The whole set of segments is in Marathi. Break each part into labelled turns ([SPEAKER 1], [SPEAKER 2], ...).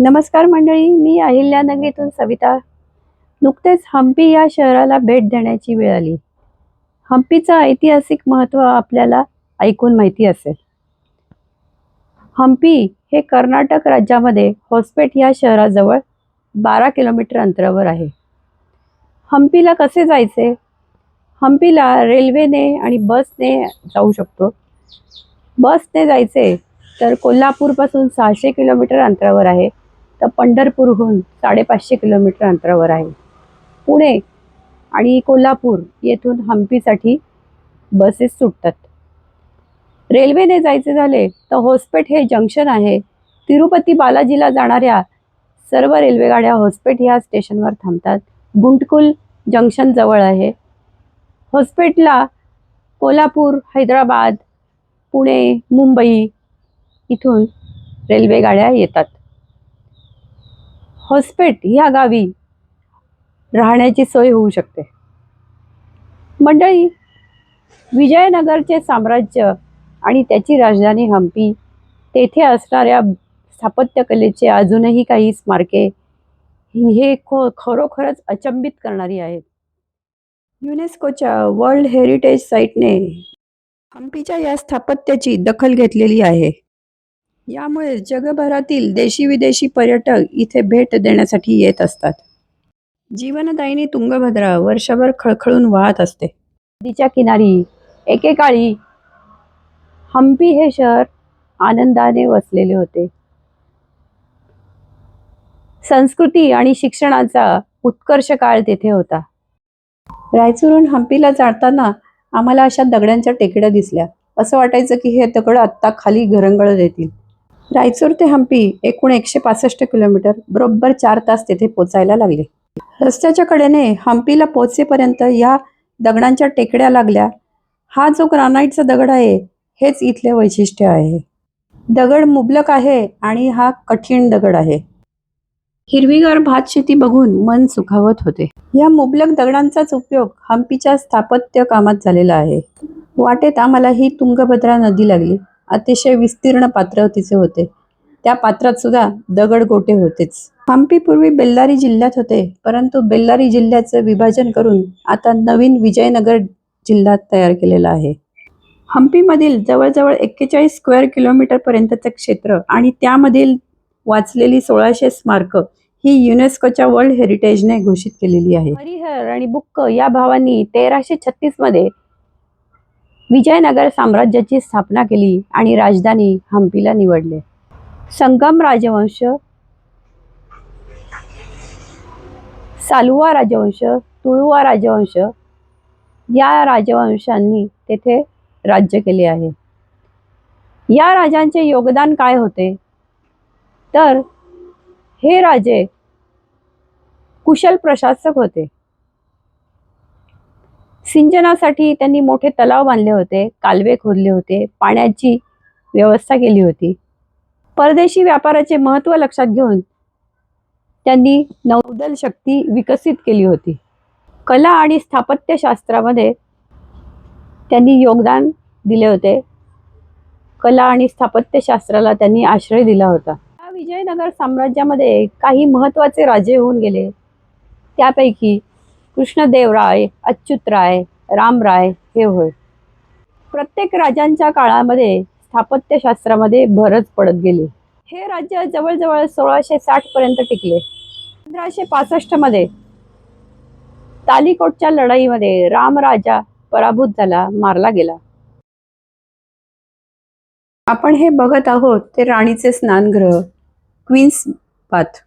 [SPEAKER 1] नमस्कार मंडळी मी अहिल्यानगरीतून सविता. नुकतेच हम्पी या शहराला भेट देण्याची वेळ आली. हम्पीचं ऐतिहासिक महत्त्व आपल्याला ऐकून माहिती असेल. हम्पी हे कर्नाटक राज्यामध्ये होसपेट या शहराजवळ बारा किलोमीटर अंतरावर आहे. हम्पीला कसे जायचे? हम्पीला रेल्वेने आणि बसने जाऊ शकतो. बसने जायचे तर कोल्हापूरपासून सहाशे किलोमीटर अंतरावर आहे. तर पंढरपूरहून साडेपाचशे किलोमीटर अंतरावर आहे. पुणे आणि कोल्हापूर येथून हम्पीसाठी बसेस सुटतात. रेल्वेने जायचे झाले तर होसपेट हे जंक्शन आहे. तिरुपती बालाजीला जाणाऱ्या सर्व रेल्वेगाड्या होसपेट ह्या स्टेशनवर थांबतात. गुंटकुल जंक्शन जवळ आहे. होसपेटला कोल्हापूर हैदराबाद पुणे मुंबई इथून रेल्वेगाड्या येतात. हॉस्पेट ह्या गावी राहण्याची सोय होऊ शकते. मंडळी विजयनगरचे साम्राज्य आणि त्याची राजधानी हम्पी तेथे असणाऱ्या स्थापत्यकलेचे अजूनही काही स्मारके हे खो खरोखरच अचंबित करणारी आहेत. युनेस्कोच्या वर्ल्ड हेरिटेज साईटने हम्पीच्या या स्थापत्याची दखल घेतलेली आहे. यामुळे जगभरातील देशी विदेशी पर्यटक इथे भेट देण्यासाठी येत असतात. जीवनदायिनी तुंगभद्रा वर्षभर खळखळून वाहत असते. नदीच्या किनारी एकेकाळी हम्पी हे शहर आनंदाने वसलेले होते. संस्कृती आणि शिक्षणाचा उत्कर्ष काळ तेथे होता. रायचूरहून हम्पीला जाताना आम्हाला अशा दगडांच्या टेकड्या दिसल्या. असं वाटायचं की हे दगड आत्ता खाली घरंगळत येतील. रायचूर ते हम्पी एकूण एकशे पासष्ट किलोमीटर बरोबर चार तास तेथे पोचायला लागले. रस्त्याच्या कडेने हम्पीला पोचेपर्यंत या दगडांच्या टेकड्या लागल्या. हा जो ग्रानाईटचा दगड आहे हेच इथले वैशिष्ट्य आहे. दगड मुबलक आहे आणि हा कठीण दगड आहे. हिरवीगार भात शेती बघून मन सुखावत होते. या मुबलक दगडांचाच उपयोग हम्पीच्या स्थापत्य कामात झालेला आहे. वाटेत आम्हाला ही तुंगभद्रा नदी लागली. अतिशय विस्तीर्ण पात्र तिचे होते. त्या पात्रात सुद्धा दगड गोटे होतेच. हम्पी पूर्वी बेल्लारी जिल्ह्यात होते परंतु बेल्लारी जिल्ह्याचं विभाजन करून आता नवीन विजयनगर जिल्हा तयार केलेला आहे. हम्पीमधील जवळजवळ एक्केचाळीस स्क्वेअर किलोमीटर पर्यंतचं क्षेत्र आणि त्यामधील वाचलेली सोळाशे स्मारक ही युनेस्कोच्या वर्ल्ड हेरिटेजने घोषित केलेली आहे. हरिहर आणि बुक्क या भावांनी तेराशे छत्तीसमध्ये विजयनगर साम्राज्याची स्थापना केली आणि राजधानी हम्पीला निवडले. संगम राजवंश सालुवा राजवंश तुळुवा राजवंश या राजवंशांनी तेथे राज्य केले आहे. या राजांचे योगदान काय होते? तर हे राजे कुशल प्रशासक होते. सिंचनासाठी त्यांनी मोठे तलाव बांधले होते कालवे खोदले होते पाण्याची व्यवस्था केली होती. परदेशी व्यापाराचे महत्त्व लक्षात घेऊन त्यांनी नौदल शक्ती विकसित केली होती. कला आणि स्थापत्यशास्त्रामध्ये त्यांनी योगदान दिले होते. कला आणि स्थापत्यशास्त्राला त्यांनी आश्रय दिला होता. या विजयनगर साम्राज्यामध्ये काही महत्त्वाचे राजे होऊन गेले. त्यापैकी कृष्णदेवराय अच्युतराय रामराय हे होय. प्रत्येक राजांच्या काळामध्ये स्थापत्यशास्त्रामध्ये भरच पडत गेली. हे राज्य जवळजवळ सोळाशे साठ पर्यंत टिकले. पंधराशे पासष्टमध्ये तालिकोटच्या लढाईमध्ये रामराजा पराभूत झाला मारला गेला. आपण हे बघत आहोत ते राणीचे स्नानगृह क्वीन्स बाथ.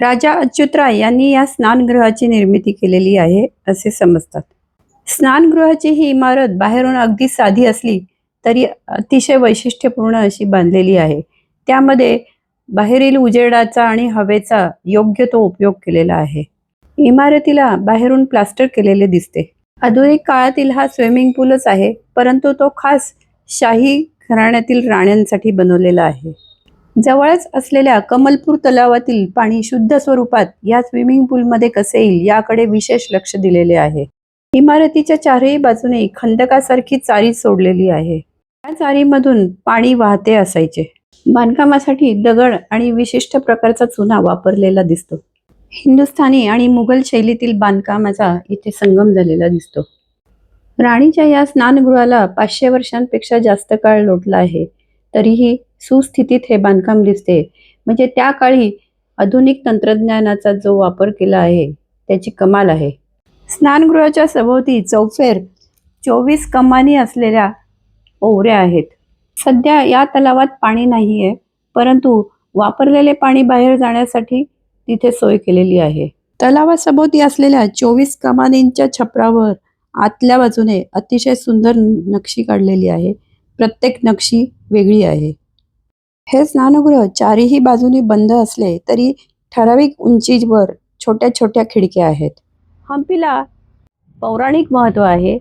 [SPEAKER 1] राजा अच्युतराय यांनी या स्नानगृहाची निर्मिती केलेली आहे असे समजतात. स्नानगृहाची ही इमारत बाहेरून अगदी साधी असली तरी अतिशय वैशिष्ट्यपूर्ण अशी बांधलेली आहे. त्यामध्ये बाहेरील उजेडाचा आणि हवेचा योग्य तो उपयोग केलेला आहे. इमारतीला बाहेरून प्लास्टर केलेले दिसते. आधुनिक काळातील हा स्विमिंग पूलच आहे परंतु तो खास शाही घराण्यातील राण्यांसाठी बनवलेला आहे. जवळच असलेल्या कमलपूर तलावातील पाणी शुद्ध स्वरूपात या स्विमिंग पूलमध्ये कसे येईल याकडे विशेष लक्ष दिलेले आहे. इमारतीच्या चारही बाजूने खंदकासारखी चारी सोडलेली आहे. या चारीमधून पाणी वाहते असायचे. बांधकामासाठी दगड आणि विशिष्ट प्रकारचा चुना वापरलेला दिसतो. हिंदुस्थानी आणि मुघल शैलीतील बांधकामाचा इथे संगम झालेला दिसतो. राणीच्या या स्नानगृहाला पाचशे वर्षांपेक्षा जास्त काळ लोटला आहे. तरीही सुस्थितीत हे बांधकाम दिसते. म्हणजे त्या काळी आधुनिक तंत्रज्ञानाचा जो वापर केला आहे त्याची कमाल आहे. स्नानगृहाच्या सभोवती चौफेर चोवीस कमानी असलेल्या ओवऱ्या आहेत. सध्या या तलावात पाणी नाही आहे परंतु वापरलेले पाणी बाहेर जाण्यासाठी तिथे सोय केलेली आहे. तलावासभोवती असलेल्या चोवीस कमानींच्या छपरावर आतल्या बाजूने अतिशय सुंदर नक्षी काढलेली आहे. प्रत्येक नक्षी वेगळी आहे. हे स्नानगृह चारही बाजूने बंद असले तरी ठराविक उंचीवर छोट्या छोट्या खिडक्या आहेत. हम्पीला पौराणिक महत्त्व आहे.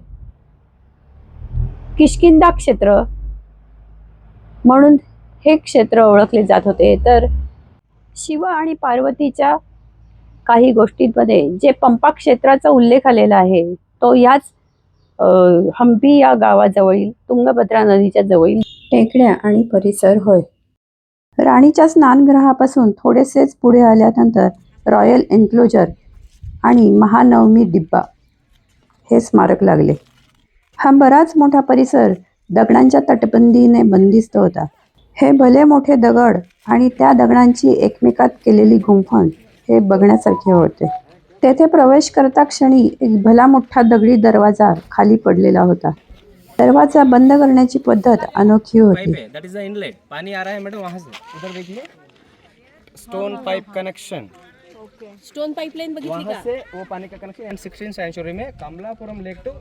[SPEAKER 1] किष्किंदा क्षेत्र म्हणून हे क्षेत्र ओळखले जात होते. तर शिव आणि पार्वतीच्या काही गोष्टींमध्ये जे पंपा क्षेत्राचा उल्लेख आलेला आहे तो याच हम्पी या गावाजवळील तुंगभद्रा नदीच्या जवळील टेकड्या आणि परिसर होय. राणीच्या स्नानगृहापासून थोडेसेच पुढे आल्यानंतर रॉयल एन्क्लोजर आणि महानवमी डिब्बा हे स्मारक लागले. हा बराच मोठा परिसर दगडांच्या तटबंदीने बंदिस्त होता. हे भले मोठे दगड आणि त्या दगडांची एकमेकात केलेली गुंफण हे बघण्यासारखे होते. तेथे प्रवेश करता क्षणी एक भला मोठा दगडी दरवाजा खाली पडलेला होता. दरवाजा बंद करण्याची पद्धत अनोखी होती.
[SPEAKER 2] दैट इज द इनलेट पानी आ रहा है मैडम वहां से उधर देखिए stone pipe connection
[SPEAKER 3] stone pipeline बघितली
[SPEAKER 2] वहां
[SPEAKER 3] का
[SPEAKER 2] से वो पानी का कनेक्शन एंड सिक्सटीन सेंचुरी में Kamalapuram lake to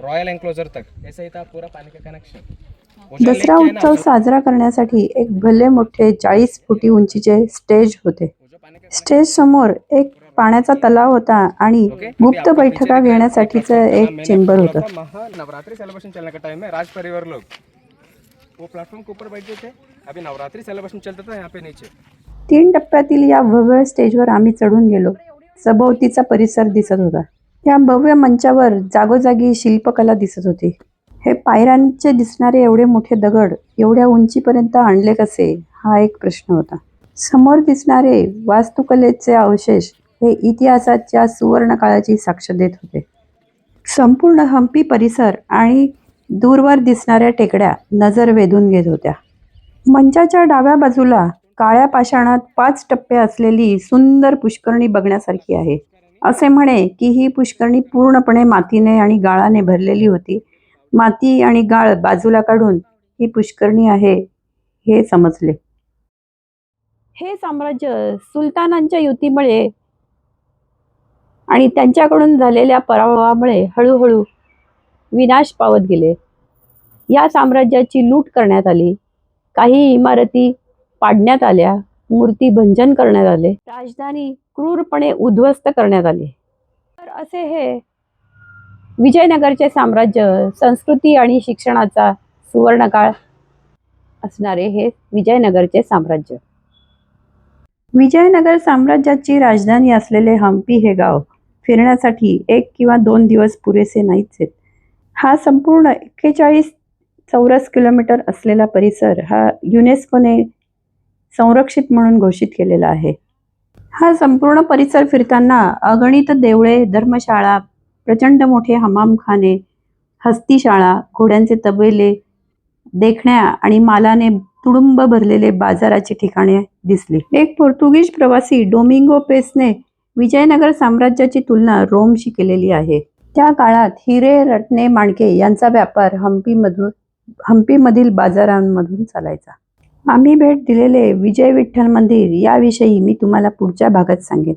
[SPEAKER 2] royal enclosure तक. ऐसा ही था पूरा पानी का कनेक्शन
[SPEAKER 1] दसरा उत्सव साजरा करण्यासाठी एक भले मोठे चाळीस फुटी उंचीचे स्टेज होते. स्टेज समोर एक पाण्याचा तलाव होता आणि? गुप्त बैठका घेण्यासाठीचं एक चेंबर होतं.
[SPEAKER 2] नवरात्रि सेलिब्रेशन चलने का टाइम है राज परिवार लोग वो प्लेटफॉर्म के ऊपर बैठे थे. अभी नवरात्रि सेलिब्रेशन चलता था यहाँ पे नीचे.
[SPEAKER 1] तीन टप्प्यातील या भव्य स्टेजवर आम्ही चढून गेलो. सभोवतीचा परिसर दिसत होता. या भव्य मंचावर जागोजागी शिल्पकला दिसत होती. हे पायऱ्यांचे दिसणारे एवढे मोठे दगड एवढ्या उंचीपर्यंत आणले कसे? हा एक प्रश्न होता. समोर दिसणारे वास्तुकलेचे अवशेष हे इतिहासाच्या सुवर्ण काळाची साक्ष देत होते. संपूर्ण हम्पी परिसर आणि दूरवर दिसणाऱ्या टेकड्या नजर वेधून घेत होत्या. मंचाच्या डाव्या बाजूला काळ्या पाषाणात पाच टप्पे असलेली सुंदर पुष्करणी बघण्यासारखी आहे. असे म्हणे की ही पुष्करणी पूर्णपणे मातीने आणि गाळाने भरलेली होती. माती आणि गाळ बाजूला काढून ही पुष्करणी आहे हे समजले. हे साम्राज्य सुलतानांच्या युतीमुळे आणि त्यांच्याकडून झालेल्या पराभवामुळे हळूहळू विनाश पावत गेले. या साम्राज्याची लूट करण्यात आली. काही इमारती पाडण्यात आल्या. मूर्ती भंजन करण्यात आले. राजधानी क्रूरपणे उद्ध्वस्त करण्यात आली. तर असे हे विजयनगरचे साम्राज्य संस्कृती आणि शिक्षणाचा सुवर्णकाळ असणारे हे विजयनगरचे साम्राज्य. विजयनगर साम्राज्याची राजधानी असलेले हम्पी हे गाव फिरण्यासाठी एक किंवा दोन दिवस पुरेसे नाहीच आहेत. हा संपूर्ण एक्केचाळीस चौरस किलोमीटर असलेला परिसर हा युनेस्कोने संरक्षित म्हणून घोषित केलेला आहे. हा संपूर्ण परिसर फिरताना अगणित देवळे धर्मशाळा प्रचंड मोठे हमामखाने हस्तीशाळा घोड्यांचे तबेले देखण्या आणि मालाने तुडुंब भरलेले बाजाराची ठिकाणे दिसली. एक पोर्तुगीज प्रवासी डोमिंगो पेसने विजयनगर साम्राज्याची तुलना रोमशी केलेली आहे. त्या काळात हिरे रत्ने माणके यांचा व्यापार हम्पीमधून हम्पीमधील बाजारांमधून चालायचा. आम्ही भेट दिलेले विजय विठ्ठल मंदिर याविषयी मी तुम्हाला पुढच्या भागात सांगेन.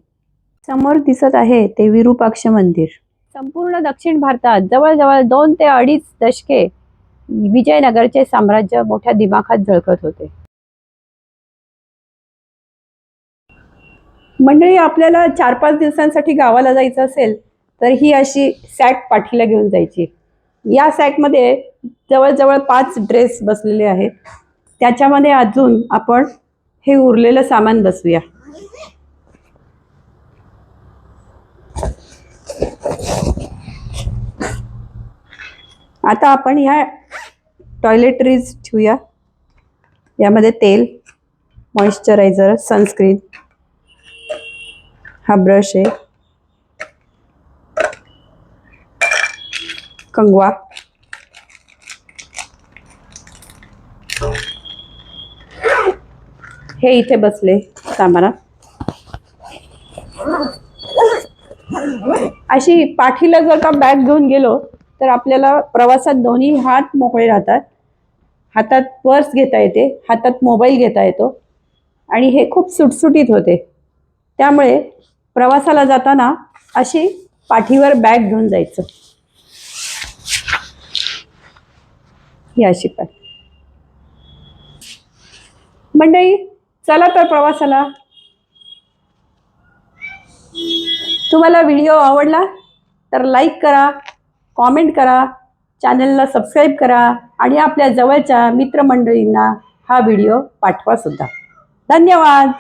[SPEAKER 1] समोर दिसत आहे ते विरूपाक्ष मंदिर. संपूर्ण दक्षिण भारतात जवळजवळ दोन ते अडीच दशके विजयनगरचे साम्राज्य मोठ्या दिमाखात झळकत होते. मंडळी आपल्याला चार पाच दिवसांसाठी गावाला जायचं असेल तर ही अशी सॅक पाठीला घेऊन जायची. या सॅकमध्ये जवळजवळ पाच ड्रेस बसलेले आहेत. त्याच्यामध्ये अजून आपण हे उरलेलं सामान बसवूया आता आपण ह्या टॉयलेटरीज ठेवूया. यामध्ये तेल मॉइश्चरायझर सनस्क्रीन. हा ब्रश आहे. कंगवा. हे इथे बसले सामारा अशी पाठीला जर का बॅग घेऊन गेलो तर आपल्याला प्रवासात दोन्ही हात मोकळे राहतात. हातात पर्स घेता येते हातात मोबाईल घेता येतो. आणि हे खूप सुटसुटीत होते. त्यामुळे प्रवासाला जाताना अशी पाठीवर बॅग घेऊन जायचं. ही अशी पण मंडळी चला तर प्रवासाला. तुम्हाला व्हिडिओ आवडला तर लाईक करा कॉमेंट करा चॅनलला सबस्क्राईब करा आणि आपल्या जवळच्या मित्रमंडळींना हा व्हिडिओ पाठवा सुद्धा. धन्यवाद.